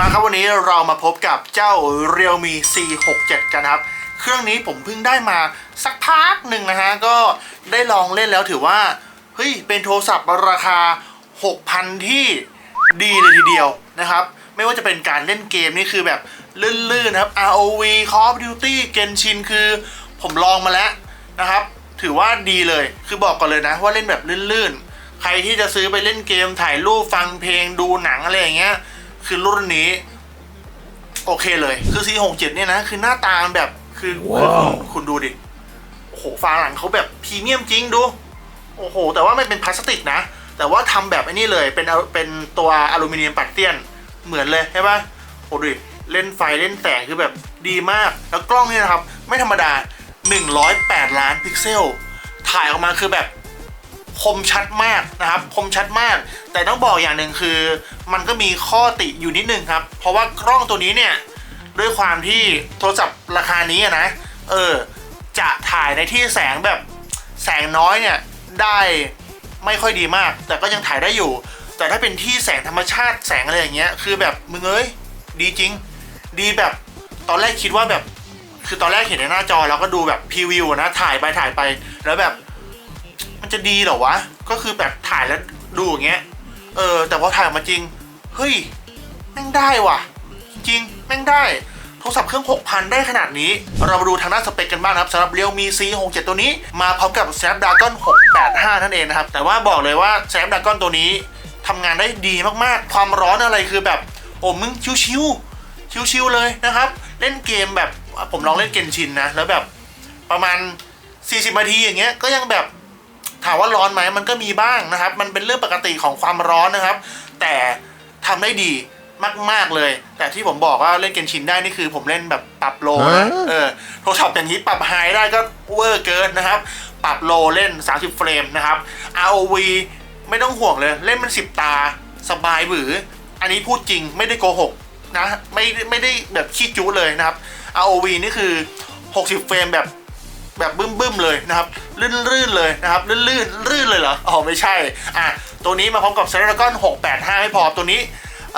มาครับวันนี้เรามาพบกับเจ้า Realme C67 กันครับ เครื่องนี้ผมเพิ่งได้มาสักพักหนึ่งนะฮะ ก็ได้ลองเล่นแล้วถือว่า เฮ้ย เป็นโทรศัพท์ราคา 6,000 ที่ดีเลยทีเดียวนะครับ ไม่ว่าจะเป็นการเล่นเกมนี่คือแบบลื่นๆนะครับ ROV Call of Duty Genshin คือผมลองมาแล้วนะครับ ถือว่าดีเลยคือบอกก่อนเลยนะว่าเล่นแบบลื่นๆ ใครที่จะซื้อไปเล่นเกมถ่ายรูปฟังเพลงดูหนังอะไรอย่างเงี้ย คือรุ่นนี้ โอเคเลย คือ C67 เนี่ยนะ คือหน้าตามันแบบ คือคือคุณคุณดูดิ โอ้โหฝาหลังเขาแบบพรีเมียมจริงดู โอ้โห แต่ว่าไม่เป็นพลาสติกนะ แต่ว่าทำแบบไอ้นี่เลย เป็นเอาเป็นตัวอลูมิเนียมปัดเตียน เหมือนเลยใช่ปะโอ้ดูดิเล่นไฟเล่นแสงคือแบบดีมาก แล้วกล้องเนี่ยนะครับ ไม่ธรรมดา 108 ล้านพิกเซล ถ่ายออกมาคือแบบ คมชัดมากนะครับ คมชัดมาก แต่ต้องบอกอย่างหนึ่งคือ มันก็มีข้อติอยู่นิดนึงครับ เพราะว่ากล้องตัวนี้เนี่ย ด้วยความที่โทรศัพท์ราคานี้นะ เออ จะถ่ายในที่แสงแบบแสงน้อยเนี่ยได้ไม่ค่อยดีมาก แต่ก็ยังถ่ายได้อยู่ แต่ถ้าเป็นที่แสงธรรมชาติแสงอะไรอย่างเงี้ย คือแบบมึงเอ้ย ดีจริง ดีแบบ ตอนแรกคิดว่าแบบ คือตอนแรกเห็นในหน้าจอเราก็ดูแบบพรีวิวนะ ถ่ายไปถ่ายไป แล้วแบบ จะดีเหรอวะ ก็คือแบบถ่ายแล้วดูอย่างเงี้ย เออ แต่พอถ่ายออกมาจริง เฮ้ย แม่งได้ว่ะ จริงแม่งได้ โทรศัพท์เครื่อง 6,000 ได้ขนาดนี้ เรามาดูทางด้านสเปคกันบ้างนะครับสำหรับ Realme C67 ตัวนี้ มาพร้อมกับ Snapdragon 685 นั่นเองนะครับ แต่ว่าบอกเลยว่า Snapdragon ตัวนี้ทำงานได้ดีมากๆ ความร้อนอะไรคือแบบ โอ้มึงชิวๆ ชิวๆ เลยนะครับ เล่นเกมแบบผมลองเล่นเกนชินนะ แล้วแบบประมาณ 40นาทีอย่างเงี้ย ก็ยังแบบามว่าร้อนไหมมันก็มีบ้างนะครับ มันเป็นเรื่องปกติของความร้อนนะครับ แต่ทำได้ดีมาก ๆ เลย แต่ที่ผมบอกว่าเล่นเกนชินได้นี่คือผมเล่นแบบปรับโลนะฮะเออโทรศัพท์อย่างนี้ปรับไฮได้ก็เวอร์เกินนะครับ ปรับโลเล่น 30 เฟรมนะครับ ROV ไม่ต้องห่วงเลย เล่นมัน 10 ตา สบายบือ อันนี้พูดจริงไม่ได้โกหกนะ ไม่ไม่ได้แบบขี้จู้เลยนะครับ ROV นี่คือ 60 เฟรมแบบ แบบบึ้มๆเลยนะครับลื่นๆเลยนะครับลื่นๆลื่นเลยเหรออ๋อไม่ใช่อะตัวนี้มาพร้อมกับ Snapdragon 685 ไม่พอตัวนี้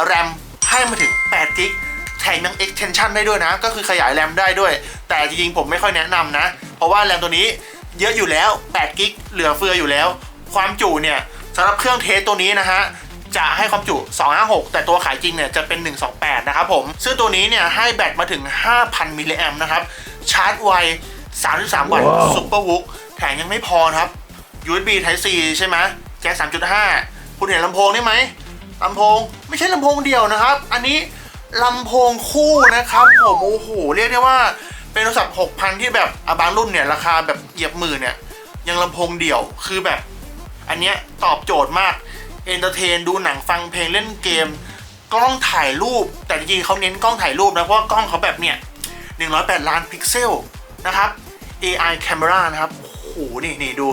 แรมให้มาถึง8กิกแถมยัง extension ได้ด้วยนะ ก็คือขยายแรมได้ด้วย แต่จริงๆผมไม่ค่อยแนะนำนะ เพราะว่าแรมตัวนี้เยอะอยู่แล้ว8กิกเหลือเฟืออยู่แล้ว ความจุเนี่ยสำหรับเครื่องเทสตัวนี้นะฮะจะให้ความจุ 256 แต่ตัวขายจริงเนี่ยจะเป็น 128 นะครับผม ซึ่งตัวนี้เนี่ยให้แบตมาถึง 5,000 มิลลิแอมนะครับ ชาร์จไว 33 วัตต์ว้าวซุปเปอร์วุกแถมยังไม่พอนะครับ USB Type C ใช่ไหมแจ็ค3.5 คุณเห็นลำโพงนี่ไหมลำโพงไม่ใช่ลำโพงเดียวนะครับ อันนี้ลำโพงคู่นะครับ ผมโอ้โหเรียกได้ว่าเป็นโทรศัพท์ 6,000 ที่แบบอะบางรุ่นเนี่ย ราคาแบบเหยียบหมื่นเนี่ย ยังลำโพงเดี่ยวคือแบบ อันเนี้ยตอบโจทย์มาก เอนเตอร์เทน ดูหนังฟังเพลงเล่นเกม กล้องถ่ายรูป แต่จริงๆเขาเน้นกล้องถ่ายรูปนะ เพราะว่ากล้องเขาแบบเนี่ย 108 ล้านพิกเซลนะครับ AI camera นะครับ โอ้โห นี่นี่ดู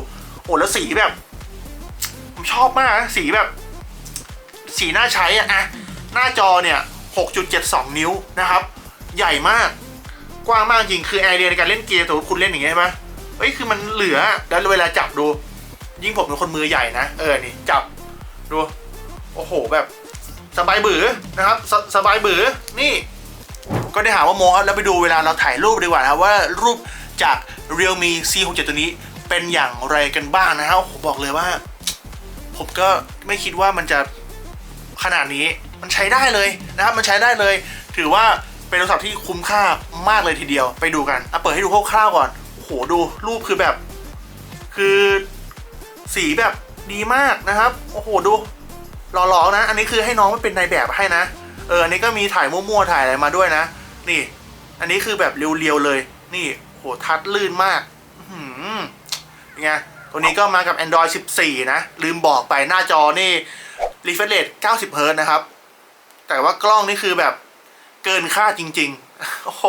โอ้แล้วสีแบบ ผมชอบมากนะสีแบบ สีน่าใช้อะอะหน้าจอเนี่ย 6.72 นิ้วนะครับ ใหญ่มาก กว้างมากจริง คือไอเดียในการเล่นเกมสมมติคุณเล่นอย่างเงี้ยใช่ไหมเฮ้ย คือมันเหลือ แล้วเวลาจับดู ยิ่งผมเป็นคนมือใหญ่นะ เออ นี่ จับ ดู โอ้โห แบบสบายบือนะครับสสบายบือนี่ ก็ได้หาว่าโมครับแล้วไปดูเวลาเราถ่ายรูปดีกว่านะครับว่ารูป จาก Realme C67 ตัวนี้เป็นอย่างไรกันบ้างนะครับผมบอกเลยว่า ผมก็ไม่คิดว่ามันจะขนาดนี้มันใช้ได้เลยนะครับ มันใช้ได้เลย ถือว่าเป็นโทรศัพท์ที่คุ้มค่ามากเลยทีเดียวไปดูกันอะเปิดให้ดูคร่าวๆก่อนโอ้โหดูรูปคือแบบ คือสีแบบดีมากนะครับ โอ้โหดูหล่อๆนะ อันนี้คือให้น้องมาเป็นในแบบให้นะ เอออันนี้ก็มีถ่ายมั่วๆถ่ายอะไรมาด้วยนะ นี่ อันนี้คือแบบเรียวๆเลย นี่ หทัดลื่นมากอืไงตัวนี้ก็มากับ Android 14 นะ ลืมบอกไปหน้าจอนี่ refresh rate 90เฮิร์ตนะครับ แต่ว่ากล้องนี่คือแบบเกินค่าจริง ๆ โอ้โห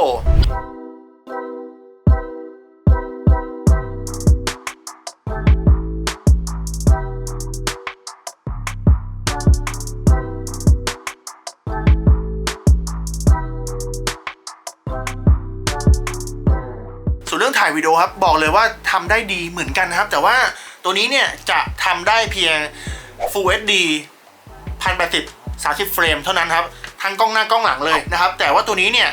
วิดีโอครับ บอกเลยว่าทำได้ดีเหมือนกันนะครับ แต่ว่าตัวนี้เนี่ยจะทำได้เพียง Full HD 1080 30 เฟรมเท่านั้นครับ ทั้งกล้องหน้ากล้องหลังเลยนะครับ แต่ว่าตัวนี้เนี่ย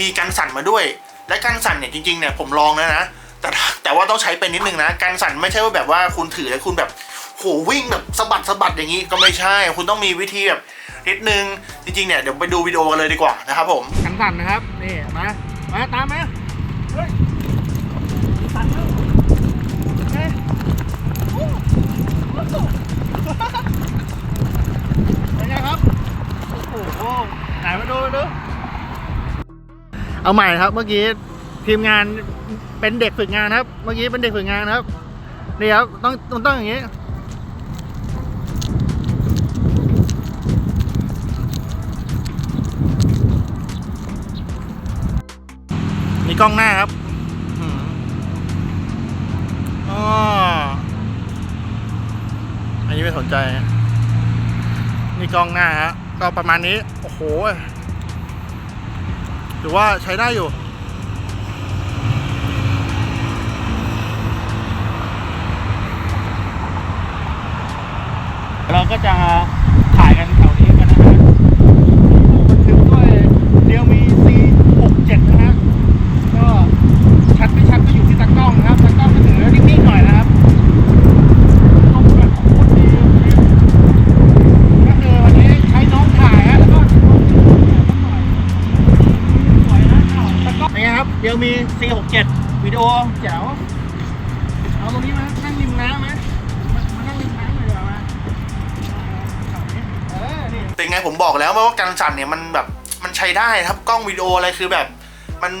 มีกันสั่นมาด้วย และกันสั่นเนี่ยจริงๆเนี่ยผมลองแล้วนะ แต่แต่ว่าต้องใช้เป็นนิดนึงนะกันสั่นไม่ใช่ว่าแบบว่าคุณถือแล้วคุณแบบโหวิ่งแบบสะบัดสะบัดอย่างนี้ก็ไม่ใช่ คุณต้องมีวิธีแบบนิดนึง จริงๆเนี่ยเดี๋ยวไปดูวิดีโอกันเลยดีกว่านะครับผมกันสั่นนะครับ นี่มา มาตามมาเฮ้ยสั่นแล้วเฮ้ยเป็นไงครับ โอ้โหไหนมาดูมาดู เอาใหม่ครับ เมื่อกี้ทีมงานเป็นเด็กฝึกงานครับ เมื่อกี้เป็นเด็กฝึกงานครับนี่ครับต้องต้องต้องอย่างนี้นี่กล้องหน้าครับอ๋ออันนี้ไม่สนใจ นี่กล้องหน้าฮะก็ประมาณนี้ โอ้โห ถือว่าใช้ได้อยู่ เราก็จะถ่ายกันแถวนี้กันนะฮะบันทึกด้วยเรียวมี C67 นะฮะ ก็ชัดไม่ชัดก็อยู่ที่ตากล้องนะครับตากล้องก็ถือนิ่งๆหน่อยนะครับต้องแบบโคตรดีวันนี้ก็คือวันนี้ใช้น้องถ่ายฮะแล้วก็สวยนะเอาตากล้องเป็นไงครับเรียว มี C67 วิดีโอแจ๋ว เอาตรงนี้มา นั่งริมน้ำไหมมามานั่งริมน้ำหน่อยดีกว่ามาเป็นไงผมบอกแล้วว่าการสั่นเนี่ยมันแบบมันใช้ได้ครับกล้องวิดีโออะไรคือแบบ มัน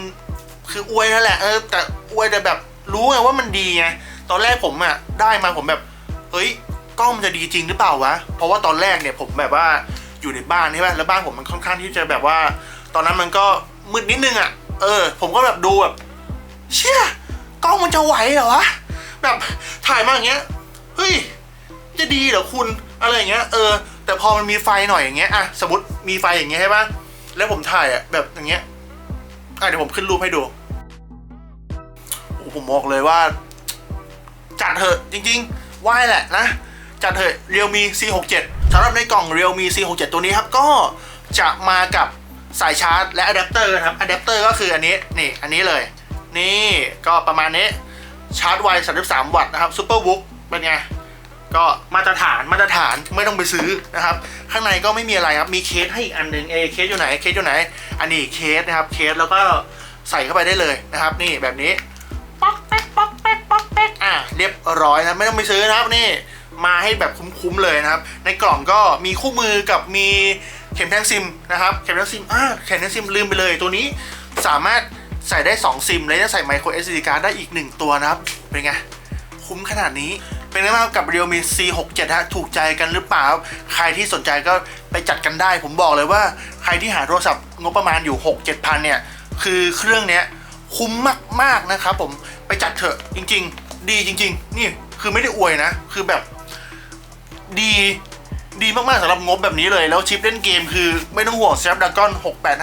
คืออวยนั่นแหละเออแต่อวยแต่แบบรู้ไงว่ามันดีไงตอนแรกผมอะได้มาผมแบบเฮ้ยกล้องมันจะดีจริงหรือเปล่าวะเพราะว่าตอนแรกเนี่ยผมแบบว่าอยู่ในบ้านใช่ไหมแล้วบ้านผมมันค่อนข้างที่จะแบบว่า ตอนนั้นมันก็มืดนิดนึงอะ เออ ผมก็แบบดูแบบ เชี่ยกล้องมันจะไหวเหรอวะแบบถ่ายมาอย่างเงี้ยเฮ้ยจะดีเหรอคุณอะไรอย่างเงี้ย เออ แต่พอมันมีไฟหน่อยอย่างเงี้ยอะสมมติมีไฟอย่างเงี้ยใช่ปะแล้วผมถ่ายอะแบบอย่างเงี้ยอะเดี๋ยวผมขึ้นรูปให้ดูโอ้ผมบอกเลยว่า จัดเถอะจริงๆไหวแหละนะ จัดเถอะ Realme C67 สำหรับในกล่อง Realme C67 ตัวนี้ครับ ก็จะมากับ สายชาร์จและอะแดปเตอร์ครับอะแดปเตอร์ก็คืออันนี้นี่อันนี้เลย นี่ก็ประมาณนี้ชาร์จไว 33 วัตต์นะครับ Super Book เป็นไง ก็มาตรฐานมาตรฐานไม่ต้องไปซื้อนะครับ ข้างในก็ไม่มีอะไรครับ มีเคสให้อีกอันหนึ่งเอเคสอยู่ไหนเคสอยู่ไหน อันนี้เคสนะครับเคสแล้วก็ใส่เข้าไปได้เลยนะครับ นี่แบบนี้ป๊อกแป๊กป๊อกแป๊กป๊อกแป๊กอะเรียบร้อยนะไม่ต้องไปซื้อนะครับนี่มาให้แบบคุ้มๆเลยนะครับ ในกล่องก็มีคู่มือกับมี ข็มแทงซิมนะครับเข็มแทงซิมอ่าเข็มแทงซิมลืมไปเลยตัวนี้สามารถใส่ได้ 2 ซิม และจะใส่ไมโคร SD card ได้อีก 1 ตัวนะครับ เป็นไง คุ้มขนาดนี้ เป็นไงบ้างกับ Realme C67 ฮะถูกใจกันหรือเปล่า ใครที่สนใจก็ไปจัดกันได้ ผมบอกเลยว่าใครที่หาโทรศัพท์งบประมาณอยู่ 6 7พันเนี่ย คือเครื่องเนี้ยคุ้มมากๆนะครับผมไปจัดเถอะจริง ๆ ดีจริง ๆ นี่คือไม่ได้อวยนะ คือแบบดี ดีมากๆสำหรับงบแบบนี้เลย แล้วชิปเล่นเกมคือไม่ต้องห่วง Snapdragon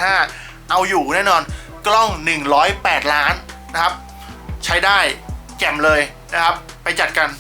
685 เอาอยู่แน่นอนกล้อง 108 ล้านนะครับ ใช้ได้แจ่มเลยนะครับ ไปจัดกัน